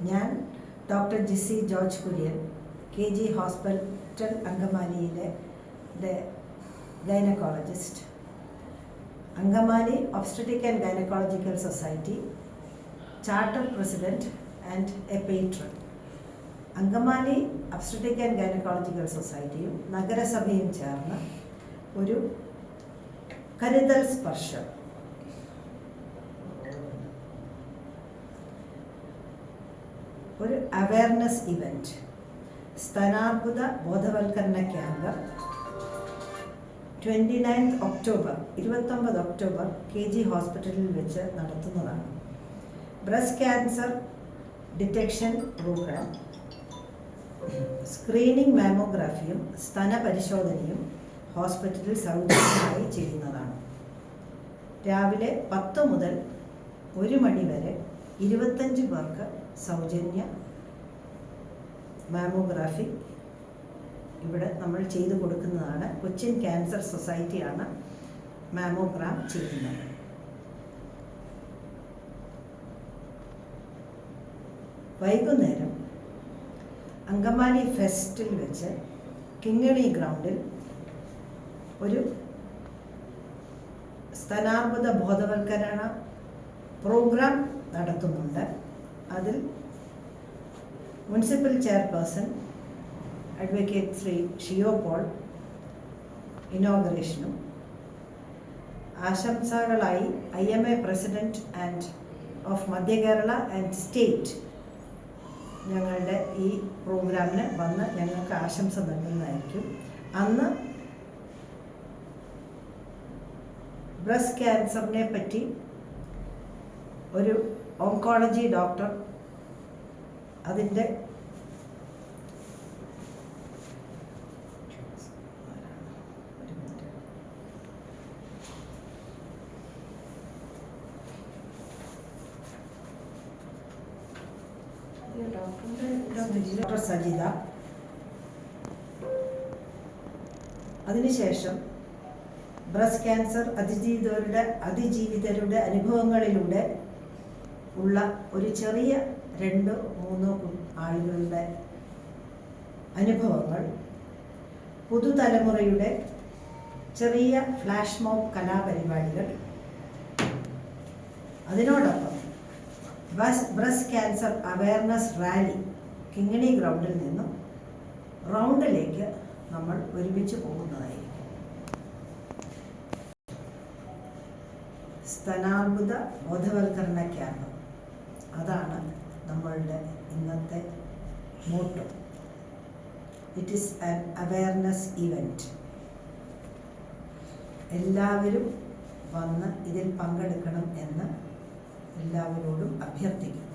ഞാൻ doctor Jisi George Kurian K G hospital അങ്കമാലിയിലെ gynaecologist. Angamaly obstetric and gynaecological society charter president and a patron Angamaly obstetric and gynaecological സൊസൈറ്റിയും നഗരസഭയും ചേർന്ന് ഒരു കരുതൽ സ്പർശം ഒരു അവയർനെസ് ഇവന്റ് സ്തനാർബുദ ബോധവൽക്കരണ ക്യാമ്പ്. ട്വന്റി നയൻത് ഒക്ടോബർ ഇരുപത്തൊമ്പത് ഒക്ടോബർ കെ ജി ഹോസ്പിറ്റലിൽ വെച്ച് നടത്തുന്നതാണ്. Breast cancer detection programme screening മാമോഗ്രാഫിയും സ്തന പരിശോധനയും ഹോസ്പിറ്റലിൽ സൗജന്യമായി ചെയ്യുന്നതാണ്. രാവിലെ പത്ത് മുതൽ ഒരു മണി വരെ ഇരുപത്തഞ്ച് പേർക്ക് സൗജന്യ മാമോഗ്രാഫി ഇവിടെ നമ്മൾ ചെയ്തു കൊടുക്കുന്നതാണ്. കൊച്ചിൻ ക്യാൻസർ സൊസൈറ്റിയാണ് മാമോഗ്രാം ചെയ്യുന്നത്. വൈകുന്നേരം അങ്കമാലി ഫെസ്റ്റിൽ വെച്ച് കിങ്ങണി ഗ്രൗണ്ടിൽ ഒരു സ്തനാർബുദ ബോധവൽക്കരണ പ്രോഗ്രാം നടത്തുന്നുണ്ട്. അതിൽ municipal chairperson advocate Shri Shiyo Paul ഇനോഗ്രേഷനും ആശംസകളായി I M A president and of Madhya Kerala and state ഞങ്ങളുടെ ഈ പ്രോഗ്രാമിന് വന്ന് ഞങ്ങൾക്ക് ആശംസ നൽകുന്നതായിരിക്കും. അന്ന് ബ്രസ്റ്റ് ക്യാൻസറിനെ പറ്റി ഒരു ഓങ്കോളജി ഡോക്ടർ. അതിന്റെ സജിത. അതിനുശേഷം ബ്രസ്റ്റ് ക്യാൻസർ അതിജീവിതരുടെ അതിജീവിതരുടെ അനുഭവങ്ങളിലൂടെ ഉള്ള ഒരു ചെറിയ രണ്ടോ മൂന്നോ ആളുകളുടെ അനുഭവങ്ങൾ പുതുതലമുറയുടെ ചെറിയ ഫ്ലാഷ് മോബ് കലാപരിപാടികൾ. അതിനോടൊപ്പം breast cancer awareness rally Kingini ഗ്രൗണ്ടിൽ നിന്നും റൗണ്ടിലേക്ക് നമ്മൾ ഒരുമിച്ച് പോകുന്നതായിരിക്കും. സ്തനാർബുദ ബോധവൽക്കരണ ക്യാമ്പ്. ഇന്നത്തെ motto it is an awareness event എല്ലാവരും വന്ന് ഇതിൽ പങ്കെടുക്കണം എന്ന് എല്ലാവരോടും അഭ്യർത്ഥിക്കുന്നു.